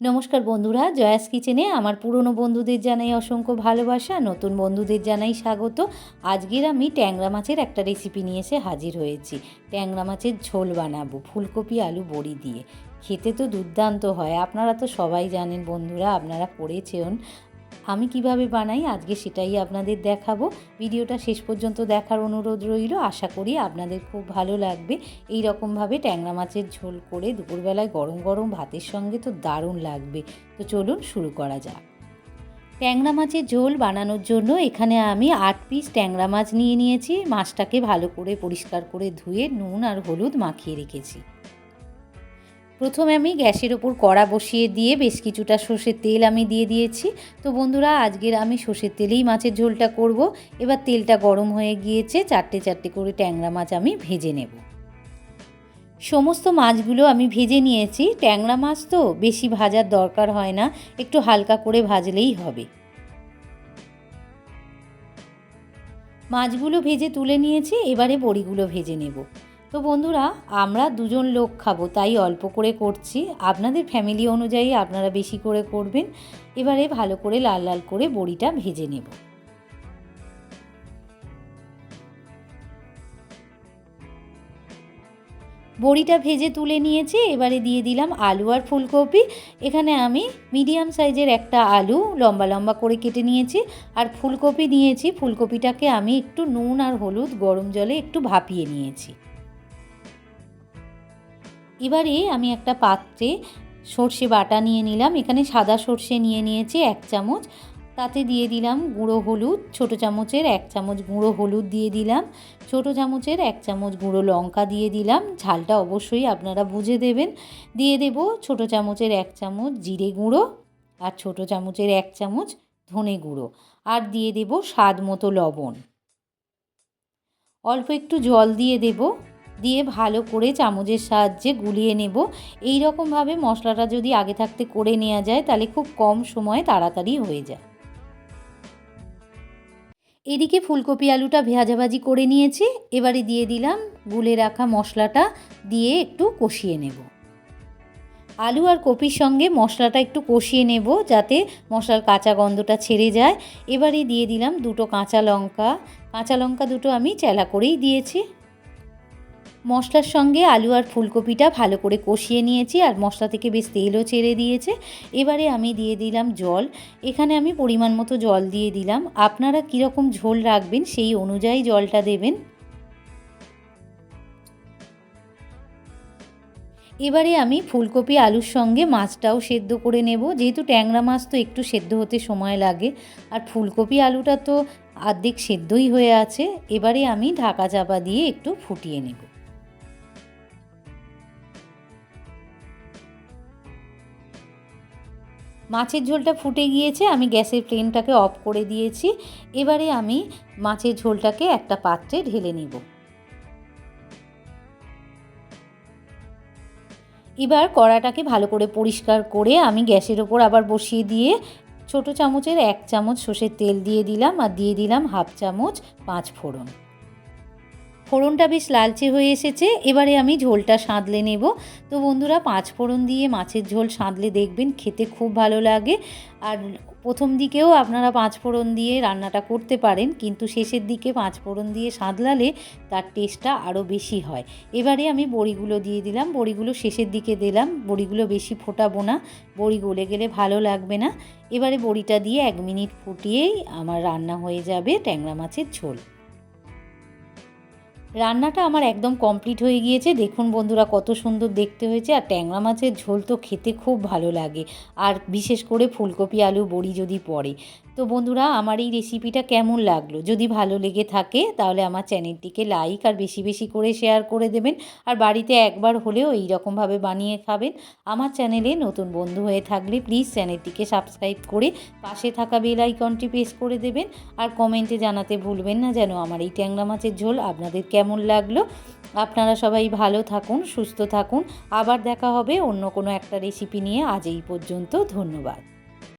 নমস্কার বন্ধুরা, জয়াস কিচেনে আমার পুরনো বন্ধুদের জানাই অসংখ্য ভালোবাসা, নতুন বন্ধুদের জানাই স্বাগত। আজকের আমি ট্যাংরা মাছের একটা রেসিপি নিয়ে এসে হাজির হয়েছি। ট্যাংরা মাছের ঝোল বানাবো, ফুলকপি, আলু, বড়ি দিয়ে। খেতে তো দুর্দান্ত হয়, আপনারা তো সবাই জানেন বন্ধুরা, আপনারা করেছেন। আমি কীভাবে বানাই আজকে সেটাই আপনাদের দেখাবো। ভিডিওটা শেষ পর্যন্ত দেখার অনুরোধ রইল। আশা করি আপনাদের খুব ভালো লাগবে। এই রকমভাবে ট্যাংরা মাছের ঝোল করে দুপুরবেলায় গরম গরম ভাতের সঙ্গে তো দারুণ লাগবে। তো চলুন শুরু করা যাক। ট্যাংরা মাছের ঝোল বানানোর জন্য এখানে আমি আট পিস ট্যাংরা মাছ নিয়ে নিয়েছি। মাছটাকে ভালো করে পরিষ্কার করে ধুয়ে নুন আর হলুদ মাখিয়ে রেখেছি। প্রথমে আমি গ্যাসের ওপর কড়া বসিয়ে দিয়ে বেশ কিছুটা সর্ষের তেল আমি দিয়ে দিয়েছি। তো বন্ধুরা, আজকের আমি সর্ষের তেলেই মাছের ঝোলটা করব। এবার তেলটা গরম হয়ে গিয়েছে, চারটে চারটে করে ট্যাংরা মাছ আমি ভেজে নেব। সমস্ত মাছগুলো আমি ভেজে নিয়েছি। ট্যাংরা মাছ তো বেশি ভাজার দরকার হয় না, একটু হালকা করে ভাজলেই হবে। মাছগুলো ভেজে তুলে নিয়েছি, এবারে বড়িগুলো ভেজে নেব। তো বন্ধুরা, আমরা দুজন লোক খাব, তাই অল্প করে করছি। আপনাদের ফ্যামিলি অনুযায়ী আপনারা বেশি করে করবেন। এবারে ভালো করে লাল লাল করে বড়িটা ভেজে নেব। বড়িটা ভেজে তুলে নিয়েছি, এবারে দিয়ে দিলাম আলু আর ফুলকপি। এখানে আমি মিডিয়াম সাইজের একটা আলু লম্বা লম্বা করে কেটে নিয়েছি, আর ফুলকপি নিয়েছি। ফুলকপিটাকে আমি একটু নুন আর হলুদ গরম জলে একটু ভাপিয়ে নিয়েছি। এবারে আমি একটা পাত্রে সর্ষে বাটা নিয়ে নিলাম। এখানে সাদা সর্ষে নিয়ে নিয়েছি এক চামচ। তাতে দিয়ে দিলাম গুঁড়ো হলুদ, ছোটো চামচের এক চামচ গুঁড়ো হলুদ দিয়ে দিলাম, ছোটো চামচের এক চামচ গুঁড়ো লঙ্কা দিয়ে দিলাম। ঝালটা অবশ্যই আপনারা বুঝে দেবেন। দিয়ে দেব ছোটো চামচের এক চামচ জিরে গুঁড়ো আর ছোটো চামচের এক চামচ ধনে গুঁড়ো। আর দিয়ে দেব স্বাদ মতো লবণ। অল্প একটু জল দিয়ে দেবো। দিয়ে ভালো করে চামচের সাহায্যে গুলিয়ে নেব। এই রকমভাবে মশলাটা যদি আগে থাকতে করে নেওয়া যায়, তাহলে খুব কম সময়ে তাড়াতাড়ি হয়ে যায়। এদিকে ফুলকপি আলুটা ভেজাভাজি করে নিয়েছি। এবারে দিয়ে দিলাম গুলে রাখা মশলাটা দিয়ে একটু কষিয়ে নেব। আলু আর কপির সঙ্গে মশলাটা একটু কষিয়ে নেব যাতে মশলার কাঁচা গন্ধটা ছেড়ে যায়। এবারে দিয়ে দিলাম দুটো কাঁচা লঙ্কা। কাঁচা লঙ্কা দুটো আমি চেলা করেই দিয়েছি। মশলার সঙ্গে আলু আর ফুলকপিটা ভালো করে কষিয়ে নিয়েছি আর মশলা থেকে বেশ তেলও ছেড়ে দিয়েছে। এবারে আমি দিয়ে দিলাম জল। এখানে আমি পরিমাণ মতো জল দিয়ে দিলাম। আপনারা কীরকম ঝোল রাখবেন সেই অনুযায়ী জলটা দেবেন। এবারে আমি ফুলকপি আলুর সঙ্গে মাছটাও সেদ্ধ করে নেব। যেহেতু ট্যাংরা মাছ তো একটু সেদ্ধ হতে সময় লাগে। আর ফুলকপি আলুটা তো আর্ধেক সেদ্ধই হয়ে আছে। এবারে আমি ঢাকা চাপা দিয়ে একটু ফুটিয়ে নেব। মাছের ঝোলটা ফুটে গিয়েছে, আমি গ্যাসের ফ্লেমটাকে অফ করে দিয়েছি। এবারে আমি মাছের ঝোলটাকে একটা পাত্রে ঢেলে নিব। এবার কড়াটাকে ভালো করে পরিষ্কার করে আমি গ্যাসের ওপর আবার বসিয়ে দিয়ে ছোট চামচের এক চামচ সর্ষের তেল দিয়ে দিলাম আর দিয়ে দিলাম হাফ চামচ পাঁচ ফোড়ন। ফোড়নটা বেশ লালচে হয়ে এসেছে, এবারে আমি ঝোলটা সাঁতলে নেব। তো বন্ধুরা, পাঁচ ফোড়ন দিয়ে মাছের ঝোল সাঁতলে দেখবেন, খেতে খুব ভালো লাগে। আর প্রথম দিকেও আপনারা পাঁচ ফোড়ন দিয়ে রান্নাটা করতে পারেন, কিন্তু শেষের দিকে পাঁচ ফোড়ন দিয়ে সাঁতলালে তার টেস্টটা আরও বেশি হয়। এবারে আমি বড়িগুলো দিয়ে দিলাম, বড়িগুলো শেষের দিকে দিলাম, বড়িগুলো বেশি ফোটাবো না, বড়ি গলে গেলে ভালো লাগবে না। এবারে বড়িটা দিয়ে এক মিনিট ফুটিয়েই আমার রান্না হয়ে যাবে ট্যাংরা মাছের ঝোল। রান্নাটা আমার একদম কমপ্লিট হয়ে গিয়েছে। দেখুন বন্ধুরা, কত সুন্দর দেখতে হয়েছে। আর ট্যাংরা মাছের ঝোল তো খেতে খুব ভালো লাগে। আর বিশেষ করে ফুলকপি, আলু, বড়ি যদি পড়ে। তো বন্ধুরা, আমার এই রেসিপিটা কেমন লাগল? যদি ভালো লেগে থাকে, তাহলে আমার চ্যানেলটিকে লাইক আর বেশি বেশি করে শেয়ার করে দেবেন। আর বাড়িতে একবার হলেও এই রকমভাবে বানিয়ে খাবেন। আমার চ্যানেলে নতুন বন্ধু হয়ে থাকলে প্লিজ চ্যানেলটিকে সাবস্ক্রাইব করে পাশে থাকা বেল আইকনটি প্রেস করে দেবেন। আর কমেন্টে জানাতে ভুলবেন না যেন আমার এই ট্যাংরা মাছের ঝোল আপনাদের কেমন লাগল। আপনারা সবাই ভালো থাকুন, সুস্থ থাকুন। আবার দেখা হবে অন্য কোনো একটা রেসিপি নিয়ে। আজ এই পর্যন্ত, ধন্যবাদ।